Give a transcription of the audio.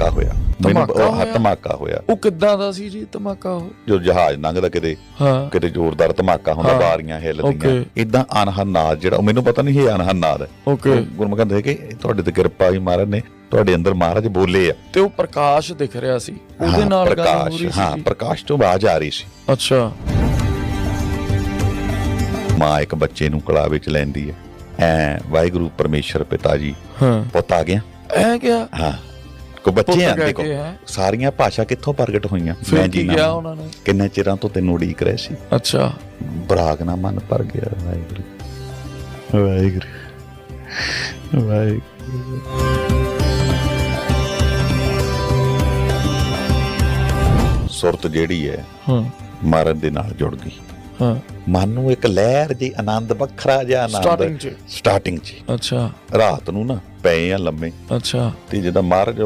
ਧਮਾਕਾ ਹੋਇਆ। ਧਮਾਕਾ ਹਾਂ? ਧਮਾਕਾ ਹੋਇਆ। ਉਹ ਕਿੱਦਾਂ ਦਾ ਸੀ ਜੀ ਧਮਾਕਾ ਉਹ? ਜੋ ਜਹਾਜ਼ ਲੰਘਦਾ ਕਿਤੇ ਹਾਂ। ਕਿਤੇ ਜ਼ੋਰਦਾਰ ਧਮਾਕਾ ਹੁੰਦਾ ਹਾਂ। ਬਾਰੀਆਂ ਹਿੱਲਦੀਆਂ. ਇਦਾਂ ਅਨਹਦ ਨਾਦ ਜਿਹੜਾ ਮੈਨੂੰ ਪਤਾ ਨਹੀਂ ਇਹ ਅਨਹਦ ਨਾਦ ਹੈ ਓਕੇ ਗੁਰਮੁਖ ਕਹਿੰਦੇ ਕਿ ਤੁਹਾਡੇ ਤੇ ਕਿਰਪਾ ਹੀ ਮਹਾਰਾਜ ਨੇ ਤੁਹਾਡੇ ਅੰਦਰ ਮਹਾਰਾਜ ਬੋਲੇ ਆ। ਤੇ ਉਹ ਪ੍ਰਕਾਸ਼ ਦਿਖ ਰਿਹਾ ਸੀ। ਉਹਦੇ ਹਾਂ, ਨਾਲ ਗੱਲ ਹੋ ਰਹੀ ਹਾਂ ਸੀ ਪ੍ਰਕਾਸ਼ ਤੋਂ ਆਵਾਜ਼ ਆ ਰਹੀ ਸੀ। ਅੱਛਾ। ਮਾਂ ਇੱਕ ਬੱਚੇ ਨੂੰ ਕਲਾ ਵਿੱਚ ਲੈਂਦੀ ਹੈ। ਐ ਵਾਹਿਗੁਰੂ ਪਰਮੇਸ਼ਰ ਪਿਤਾ ਜੀ ਹਾਂ। ਪੁੱਤ ਆ ਗਿਆ। ਐ ਗਿਆ ਹਾਂ। ਕੋ ਬੱਚੇ ਆ ਦੇਖੋ। ਸਾਰੀਆਂ ਭਾਸ਼ਾ ਕਿੱਥੋਂ ਪ੍ਰਗਟ ਹੋਈਆਂ? ਕੀ ਜੀਣਾ ਗਿਆ ਵਾਂ। ਉਹਨਾਂ ਨੇ? ਕਿੰਨੇ ਚਿਰਾਂ ਤੋਂ ਤੈਨੂੰ ਉਡੀਕ ਰਿਹਾ ਸੀ? ਅੱਛਾ। ਬਰਾਗ ਨਾ ਮਨ ਭਰ ਗਿਆ ਵਾਹਿਗੁਰੂ। ਵਾਹਿਗੁਰੂ। ਵਾਹਿਗੁਰੂ। ਸੁਰਤ ਜਿਹੜੀ ਹੈ ਹਾਂ। ਮਰਨ ਦੇ ਨਾਲ ਜੁੜ ਗਈ। ਹਾਂ। ਮਨ ਨੂੰ ਇੱਕ ਲਹਿਰ ਜੀ ਆਨੰਦ ਵੱਖਰਾ ਜਿਹਾ ਆਨੰਦ। ਸਟਾਰਟਿੰਗ ਚ। ਸਟਾਰਟਿੰਗ 'ਚ। ਅੱਛਾ। ਰਾਤ ਨੂੰ ਨਾ ਪਏ ਆ ਲੰਮੇ। ਅੱਛਾ। ਤੇ ਜਦੋਂ ਮਹਾਰਾਜ